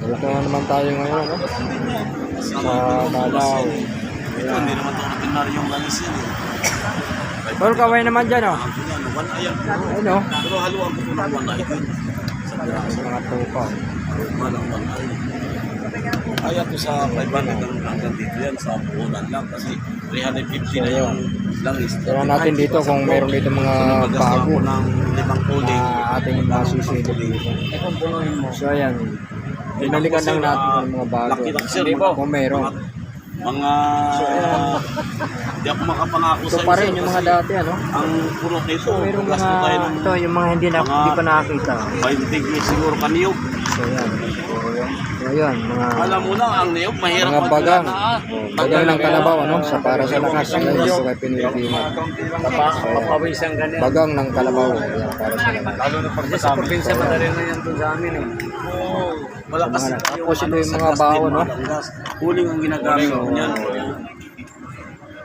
Dito na naman tayo ngayon, ano? Sa Dalaw. Ito, hindi naman ito ordinary yung langis yan eh. Tol, kaway naman dyan, oh. One eye yan. Ano? Pero haluan ko ng one din. Sa. Mga tupa. Malang one eye. Kaya to sa 500 ang hanggang dito yan sa puhunan lang kasi 350 na yung langis. Tingnan natin dito kung meron dito mga bago ng limang kuling. na ating masusilip dito. So, ayan. Pinalikan lang natin ng mga bago. Lang. Kung meron. Mga... Hindi ako makapangako Ito sa pa rin yung mga dati, ano? Ang purok nito, So, merong mga, tayo ng ito, yung mga hindi, na, Mga- hindi pa nakakita. 20 kilos siguro kaniyog. So, ayan. So, ayan, mga... Alam mo na, ang niyog, mahirap Mga bagang. magdala. Bagang ng kalabaw, ano? Sa para sa lakas. Ang gusto kay Pinilipino. Papawisang ganyan. Bagang ng kalabaw. Ayan, para sa lakas. Lalo na pag Sa probinsya, madali na yan to sa amin eh. Wala kasi Mga- tapos ito yung mga baho, no? Huling ang ginagamit ko niyan.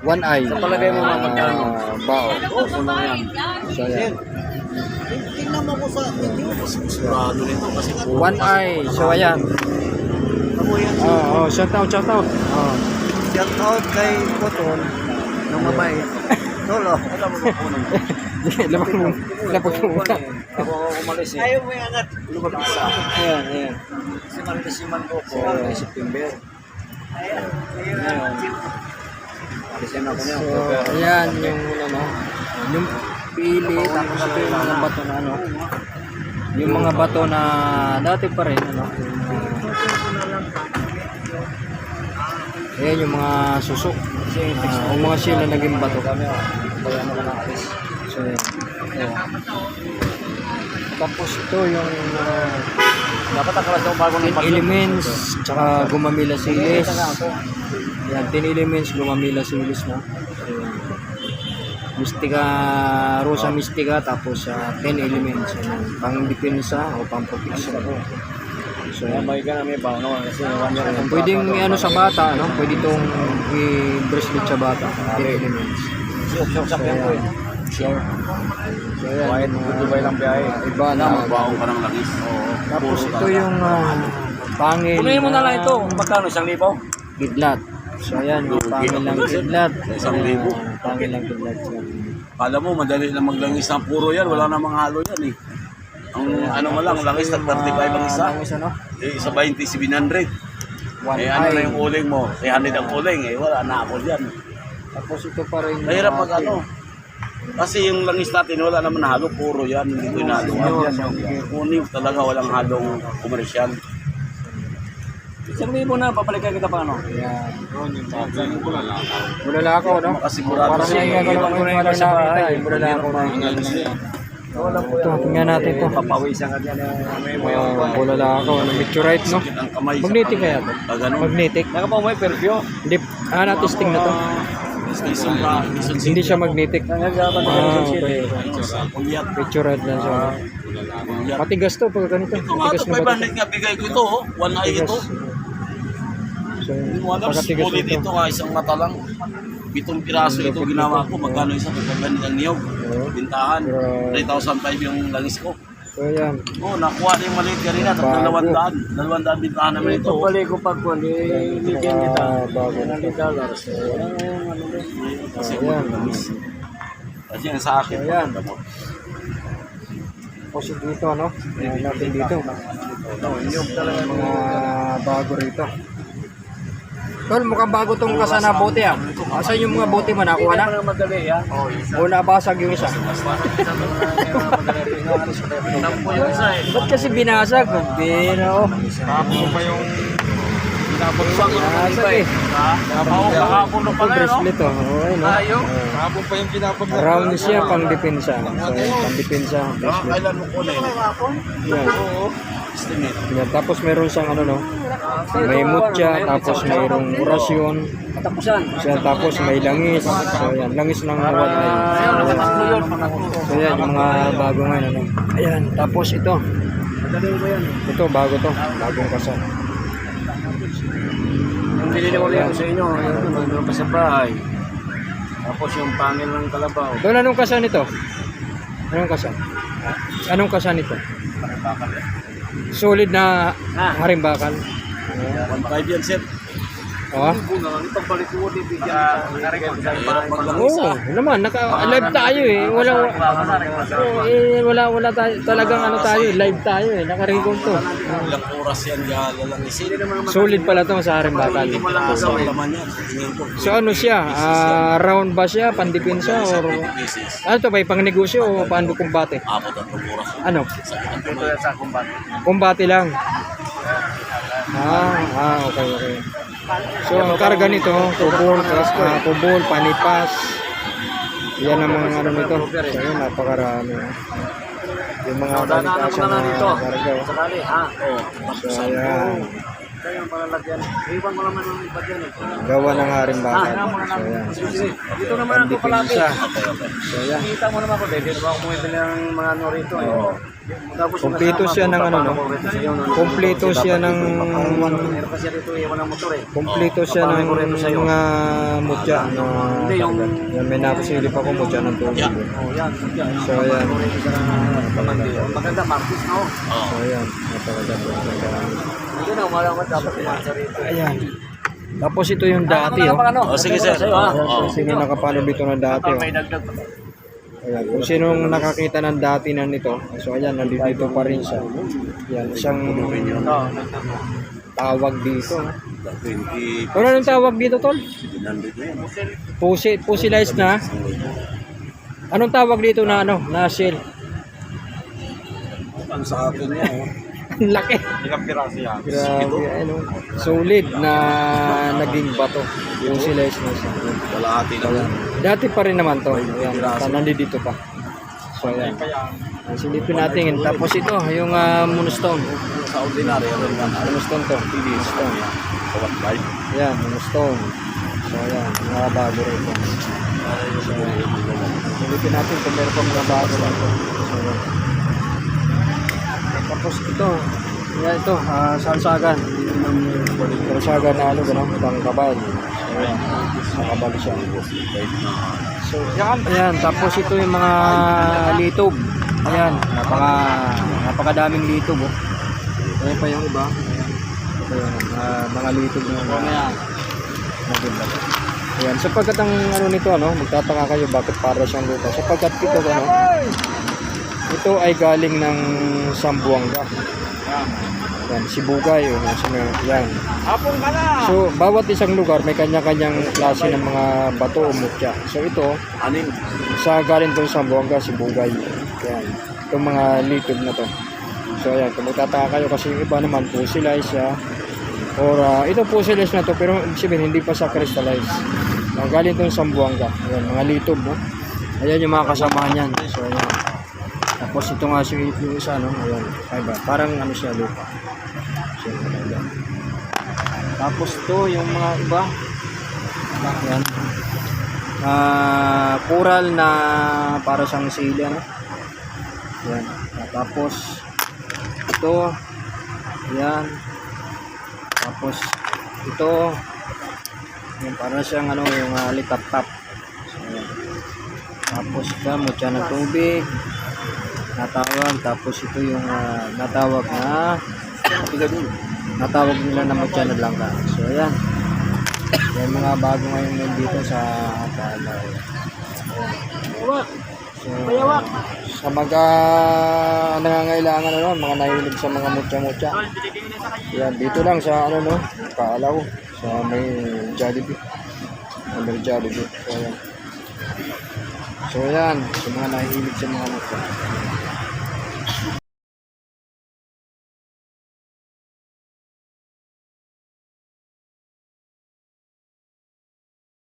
One eye. Sa palagay mo, mga magkano? ah, bao. Una yan. So, ayan. Tingnan mo ko sa video. Sigurado nito kasi One eye. So, ayan. Oh, oh, shout out, shout out. Oh. Shout out kay Potol ng mabait. Tolo. Labag mo. Labag mo. Ako ako umalis eh. Ayaw mo yangat. Lumag isa. Ayan, ayan. Si Martesiman ko po. Ay, September. Ako niya. So, ayan yung ano, yung pili, tapos ito yung mga bato na ano, yung mga bato na dati pa rin, ano, yung ayan yung mga susok, uh, yung mga sila naging bato. So. Ayan. Tapos ito yung uh, Dapat ang kalas ng bagong elements, tsaka gumamila silis. Yan, tin elements, gumamila silis na. Ayan. Mystica, Rosa Mystica, tapos sa 10 elements. Ayan, pang depensa o pang protection. So, yan. may may bago naman kasi one year na. Pwedeng ano sa bata, no? Pwede itong i-bracelet sa bata. 10 elements. Sure, sure, eh. Sure. So, yan. Kahit Dubai lang biyahe. Iba na magbaong ka ng langis. Tapos ito yung uh, pangil. Kunin mo na lang na ito. Kung magkano, isang libaw? Kidlat. So ayan, yung pangil ng kidlat. Isang libo. Pangil ng kidlat. yan. Kala mo, madali lang maglangis ng puro yan. Wala namang halo yan eh. Ang ano mo lang, langis na 35 ang isa. Ang isa, no? Eh, isa 20, 700. One Eh, ano na yung uling mo? 300 ang uling eh. Wala na ako dyan. Tapos ito pa rin. Mahirap mag ating- ano. Kasi yung langis natin, wala naman halo. Puro yan. Hindi ko inalo. Kunin talaga walang halong komersyal. Isang libo na, papalikan kita pa ano. Ayan. Bulalakaw, no? Makasigurado Parang siya. yung gagawin ko yung sa bahay. Bulalakaw na. Ito, tingnan natin ito. Papawisan ka. May mo yung Oh, bulalakaw. Ano, meteorite, no? Magnetic kaya to? Pag ano? Magnetic. Naka pa mo yung perfume. Hindi, ah, na-testing na to. Station pa. Station Hindi siya magnetic. Na Ah, okay. Meteorite lang siya. Pulyat. Matigas to pag ganito. Ito nga Matigas ito, na ba 500 nga bigay ko ito. oh. One eye ito. So, pagkatigas nito. ito nga, isang mata lang. Pitong piraso ito ginawa ko. Magkano isa? Magkano ang niyog? Oo. Bintahan. Grabe. 3,005 yung langis ko. So, ayan. Oh, nakuha na yung maliit kanina. Bago. Dalawang daan. Dalawang daan bintahan naman ito. Ito pala ko pag kung bigyan kita. Ah, bago na Ng dollars. Kasi Ayan. yung langis. Kasi yan sa akin. Ayan. Kasi dito, no? Ayan natin dito. Yung talaga Mga bago rito. Tol, mukhang bago tong kasana bote ah. Asan yung mga bote mo? Nakuha na? Madali yan. O nabasag yung isa? Tampo yung isa eh. Ba't kasi binasag? Bino. Tapos pa yung pinapagpag Binasag eh. Napaw kahapon na Ito pala yun, no? bracelet oh. Okay, no? Tayo. Oh. Kahapon pa yung pinapag Round siya pang depensa. So, pang depensa. Ah, kailan mo kunin? Yan. Estimate. Yan. Tapos meron siyang ano no? May mutya, tapos mayroong orasyon. Katapusan. Siya, tapos may langis. So yan, langis ng yun. Nakatatlo. So yan, yung mga bago ngayon. Ano. Ayan, tapos ito. Ito, bago to. Bagong kasal. Yung binili ko rin sa inyo, yun, nandun pa sa bahay. Tapos yung pangil ng kalabaw. Doon, anong kasal nito? Anong kasal? Anong kasal nito? Solid na harimbakan. 1.5 yan, sir. Oh. Oo, isa. naman naka live tayo eh. Wala oh, eh, wala wala tayo talagang ano tayo, live tayo eh. Naka-record to. Ilang oras yan galang isin. Solid pala to sa. Tingin ko. So ano siya? Ah, round ba siya? Pandipinsa or ano to ba? Pang negosyo o paano kumbate? Ano? Kumbate lang. Ah, ah, okay, okay. So, ang karga nito, kubol, uh, kubol, panipas. Yan ang mga ano nito. So, yun, napakarami. Yung mga panipas dito. na karga. oh. So, ayan. Ito yung palalagyan. Iwan mo naman yung iba dyan eh. Gawa ng haring Ah, bakal. na So. Sige, Dito naman ako palagi. So. Kita mo naman ako, Dede. Diba ako bumibili ng mga ano rito eh. Tapos Kompleto siya ko, ng ano, no? ko no? Kompleto siya ng pa eh. Kompleto siya ng mga mutya na Hindi, yung- yan, may napasilip ako mutya ng tubig. Oh, yan. yan. So, pamandi. Maganda, oh. Oo. So, ayan. Napakaganda. Hindi na, umalaman dapat sa rito. Ayan. Tapos ito yung dati, oh. Ano? Oh, sige, sir. Sa'yo, ha? Oo. Kung sino nakapanood dito ng dati, oh. May dagdag pa. Ayan. Kung sinong nakakita ng dati na nito, so ayan, nandito pa rin siya. Yan, isang Oo, tawag dito. 20, Ano anong tawag dito, Tol? 700 na yan. Pusi, pusilized na? Anong tawag dito na ano, na shell? Ang sa akin yan. Ang laki. Ilang piraso yan? Grabe, ano. Solid na naging bato. Yung silized na siya. Kalahati lang. Ayan. Dati pa rin naman to. Ayan, ta- nandito pa. So, ayan. Ayan, Silipin natin. Tapos ito, yung uh, moonstone. Sa ordinary, ano yan? Moonstone to. Moonstone. Sa 1.5. Ayan, moonstone. So, ayan. Mga bago rin ito. So, ayan. Silipin natin kung meron pa mga bago rito. So, ayan. Tapos ito. Ayan ito, ah, salsagan. Salsagan na ano, gano'n, pang kabal. So, ayan. Nakabal siya. So, yan. Ayan, tapos ito yung mga litob. Ayan, napaka napakadaming litob, oh. Ayan pa yung iba. Ito yung ah, mga litob na mga maganda. Ayan, sapagkat ang ano nito, ano, magtataka kayo bakit para siyang lupa. Sapagkat ito, ano, ito ay galing ng Sambuanga. Yan, Sibugay, o nasa mga, yan. Hapon ka na! So, bawat isang lugar may kanya-kanyang klase ng mga bato o mutya. So, ito, Anin? sa galing doon sa Buanga, Sibugay. Yan. Itong mga litob na to. So, ayan, kung magtataka kayo kasi yung iba naman fossilized siya. Or, uh, ito fossilized na to, pero sabihin, hindi pa sa crystallized. Uh, galing doon sa Buanga. Ayan, mga litob, no? Ayan yung mga kasamahan yan. So, ayan. Tapos ito nga si yung isa, no? Ayan, ay ba? Parang ano siya, lupa. So, ayan. Tapos to, yung mga iba. Ayan. Ah, coral na para siyang sili, ano? Yan. Tapos, ito. Yan. Tapos, ito. Yung para siyang ano, yung uh, litap-tap. So, yan. Tapos, ito, mutya ng tubig. Natawag. Tapos, ito yung ah, natawag na natawag nila na mutya na blanca. So, ayan. Yan mga bago ngayon nandito sa Palaw. So, sa mga nangangailangan ano, mga nahilig sa mga mutya-mutya. Yan, dito lang sa ano no, Kaalaw, sa may Jollibee. May Jollibee. So, yan. So, yan, sa mga nahilig sa mga mutya.